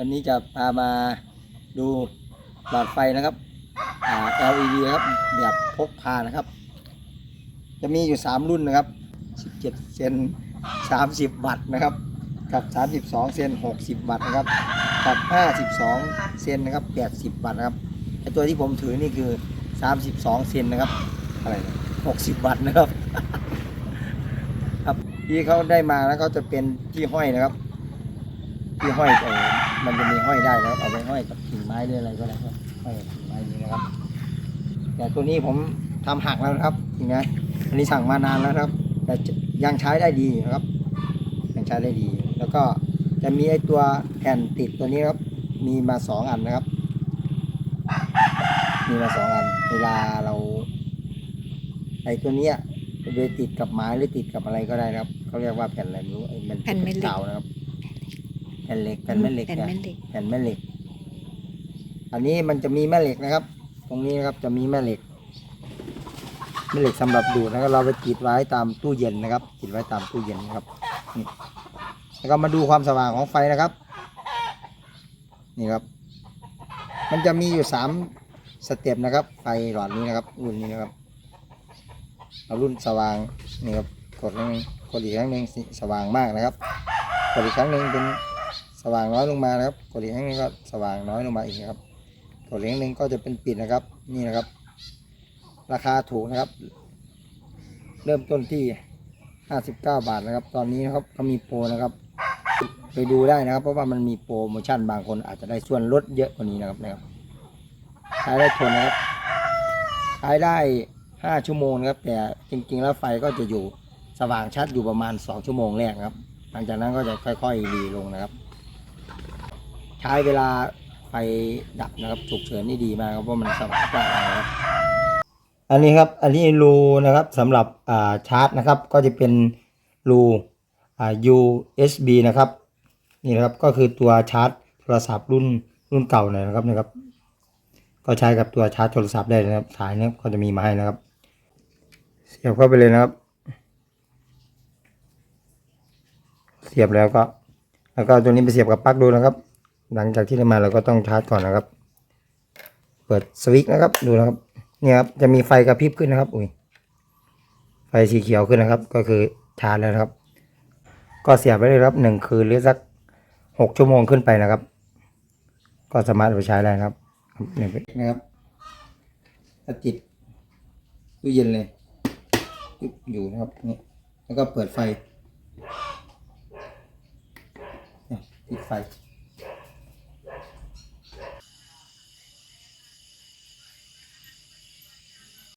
วันนี้จะพามาดูหลอดไฟนะครับ LED ครับแบบพกพานะครับ จะมีอยู่ 3 รุ่นนะครับ 17 เซน 30 วัตต์นะครับ กับ 32 เซน 60 วัตต์นะครับ กับ 52 เซนนะครับ 80 วัตต์นะครับไอตัวที่ผมถือนี่คือ 32 เซนนะครับ อะไร60 วัตต์นะครับครับที่เขาได้มาแล้วก็จะเป็นที่ห้อยนะครับ ที่ห้อยเอ มันจะมีห้อยได้นะครับเอาไปห้อยกับกิ่งไม้หรืออะไรก็ได้ครับห้อยกับกิ่งไม้นี้นะครับ แต่ตัวนี้ผมทำหักแล้วนะครับเห็นไหมอันนี้สั่งมานานแล้วนะครับ แต่ยังใช้ได้ดีนะครับ ยังใช้ได้ดี แล้วก็จะมีไอตัวแผ่นติดตัวนี้ครับ มีมาสองอันนะครับ มีมาสองอัน เวลาเราไอตัวเนี้ยไปติดกับไม้หรือติดกับอะไรก็ได้นะครับเขาเรียกว่าแผ่นอะไรไม่รู้ไอ้มันแผ่นแม่เหล็กเก่านะครับแผ่นเหล็กแผ่นแม่เหล็กแผ่นเนี่ยแม่เหล็ก แผ่นแม่เหล็ก อันนี้มันจะมีแม่เหล็กนะครับ ตรงนี้นะครับจะมีแม่เหล็กแม่เหล็กสำหรับดูดนะครับเราไปติดไว้ตามตู้เย็นนะครับติดไว้ตามตู้เย็นนะครับนี่แล้วก็มาดูความสว่างของไฟนะครับ นี่ครับ มันจะมีอยู่สามสเต็ปนะครับ ไฟหลอดนี้นะครับ รุ่นนี้นะครับเอารุ่นสว่างนี่ครับกดครั้งหนึ่งกดอีกครั้งหนึ่งสิสว่างมากนะครับกดอีกครั้งหนึ่งเป็น สว่างน้อยลงมานะครับกดอีกครั้งหนึงก็สว่างน้อยลงมาอีกนะครับกดอีกครั้งหนึ่งก็จะเป็นปิดนะครับ นี่นะครับ ราคาถูกนะครับ เริ่มต้นที่ 59 บาทนะครับ ตอนนี้นะครับเขามีโปรนะครับ ไปดูได้นะครับ เพราะว่ามันมีโปรโมชั่นบางคนอาจจะได้ส่วนลดเยอะกว่านี้นะครับนะครับใช้ได้ทนนะครับใช้ได้ 5 ชั่วโมงครับ แต่จริง ๆ แล้วไฟก็จะอยู่สว่างชัดอยู่ประมาณ 2 ชั่วโมงแรกครับ หลังจากนั้นก็จะค่อยๆรีลงนะครับ ใช้เวลาไฟดับนะครับฉุกเฉินนี่ดีมากครับเพราะมันสว่างกว่านะครับอันนี้ครับอันนี้รูนะครับสำหรับอ่าชาร์จนะครับ ก็จะเป็นรูอ่า USB นะครับนี่นะครับก็คือตัวชาร์จโทรศัพท์รุ่นรุ่นเก่าหน่อยนะครับนะครับ ก็ใช้กับตัวชาร์จโทรศัพท์ได้นะครับสายเนี้ก็จะมีมาให้นะครับ เสียบเข้าไปเลยนะครับ เสียบแล้วก็ แล้วก็ตัวนี้ไปเสียบกับปลั๊กดูนะครับ หลังจากที่ได้มาเราก็ต้องชาร์จก่อนนะครับ เปิดสวิตช์นะครับ ดูนะครับ เนี่ยครับจะมีไฟกระพริบขึ้นนะครับ อุ้ย ไฟสีเขียวขึ้นนะครับ ก็คือชาร์จแล้วครับ ก็เสียบไว้เลยครับหนึ่งคืนหรือสักหกชั่วโมงขึ้นไปนะครับ ก็สามารถไปใช้ได้นะครับเนี่ยนะครับถ้าติดตู้เย็นเลยอยู่นะครับนี่แล้วก็เปิดไฟติดไฟ